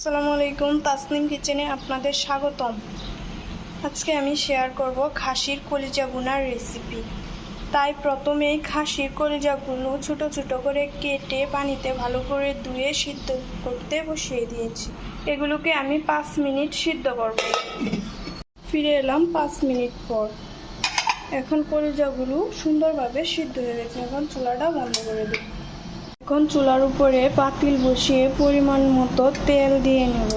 আসসালামু আলাইকুম, তাসনিম কিচেনে আপনাদের স্বাগতম। আজকে আমি শেয়ার করব খাসির কলিজা বোনার রেসিপি। তাই প্রথমেই খাসির কলিজাগুলো ছোট ছোট করে কেটে পানিতে ভালো করে ধুয়ে সিদ্ধ করতে বসিয়ে দিয়েছি। এগুলোকে আমি পাঁচ মিনিট সিদ্ধ করব। ফিরে এলাম পাঁচ মিনিট পর। এখন কলিজাগুলো সুন্দরভাবে সিদ্ধ হয়ে গেছে। এখন চুলাটা বন্ধ করে দিই। এখন চুলার উপরে পাতিল বসিয়ে পরিমাণ মতো তেল দিয়ে নেব।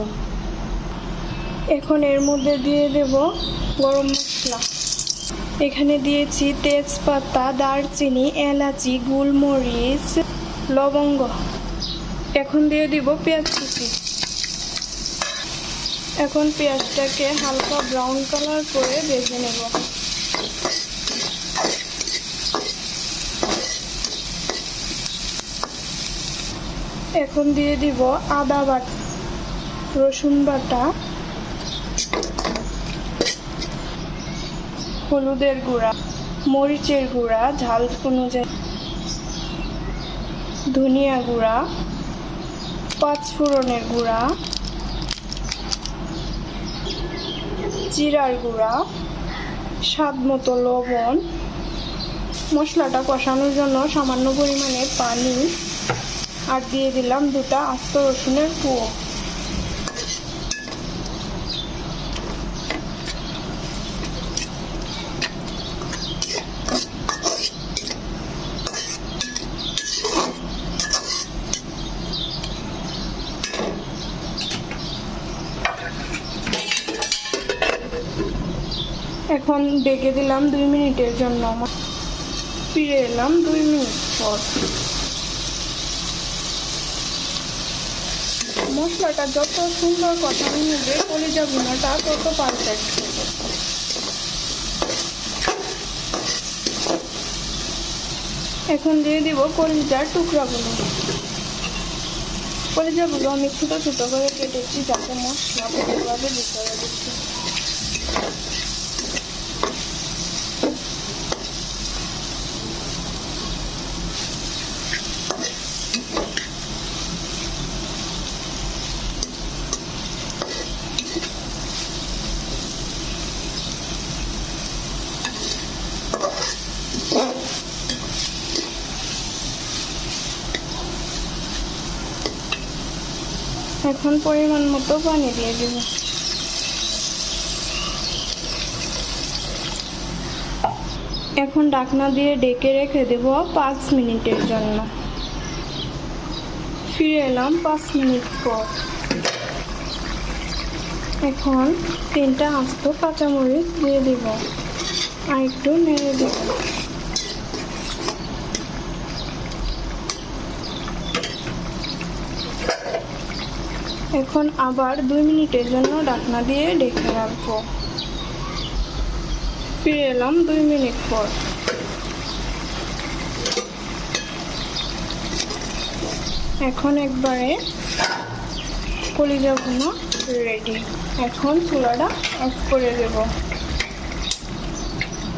এখন এর মধ্যে দিয়ে দেব গরম মশলা। এখানে দিয়েছি তেজপাতা, দারচিনি, এলাচি, গোলমরিচ, লবঙ্গ। এখন দিয়ে দিব পেঁয়াজ কুচি। এখন পেঁয়াজটাকে হালকা ব্রাউন কালার করে ভেজে নেব। এখন দিয়ে দিব আদা বাটা, রসুন বাটা, হলুদের গুঁড়া, মরিচের গুঁড়া, ঝাল অনুযায়ী, ধনিয়া গুঁড়া, পাঁচফোড়নের গুঁড়া, জিরার গুঁড়া, স্বাদ মতো লবণ। মশলাটা কষানোর জন্য সামান্য পরিমাণে পানি আর দিয়ে দিলাম দুটা আস্ত রসুনের কুয়ো। এখন ডেকে দিলাম দুই মিনিটের জন্য। ফিরে এলাম দুই মিনিট পর। মশলাটা যত সুন্দর কষানো হবে কলিজা ভুনাটা তত পারফেক্ট এখন দিয়ে দিব কলিজার টুকরাগুলো। কলিজাগুলো আমি ছোটো ছোটো করে কেটেছি যাতে মশলা ভালোভাবে ভিতরে দিচ্ছি এখন পরিমাণ মতো পানি দিয়ে দিব। এখন ডাকনা দিয়ে ডেকে রেখে দেব পাঁচ মিনিটের জন্য। ফিরে এলাম পাঁচ মিনিট পর। এখন তিনটা আস্ত কাঁচামরিচ দিয়ে দিব। আর একটু নেড়ে দেব এখন আবার দুই মিনিটের জন্য ডাকনা দিয়ে ডেকে রাখব। ফিরে এলাম দুই মিনিট পর। এখন একবারে কলিজাগুলো রেডি এখন চুলাটা অফ করে দেব।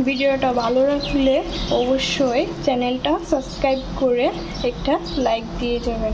ভিডিওটা ভালো রাখলে অবশ্যই চ্যানেলটা সাবস্ক্রাইব করে একটা লাইক দিয়ে যাবেন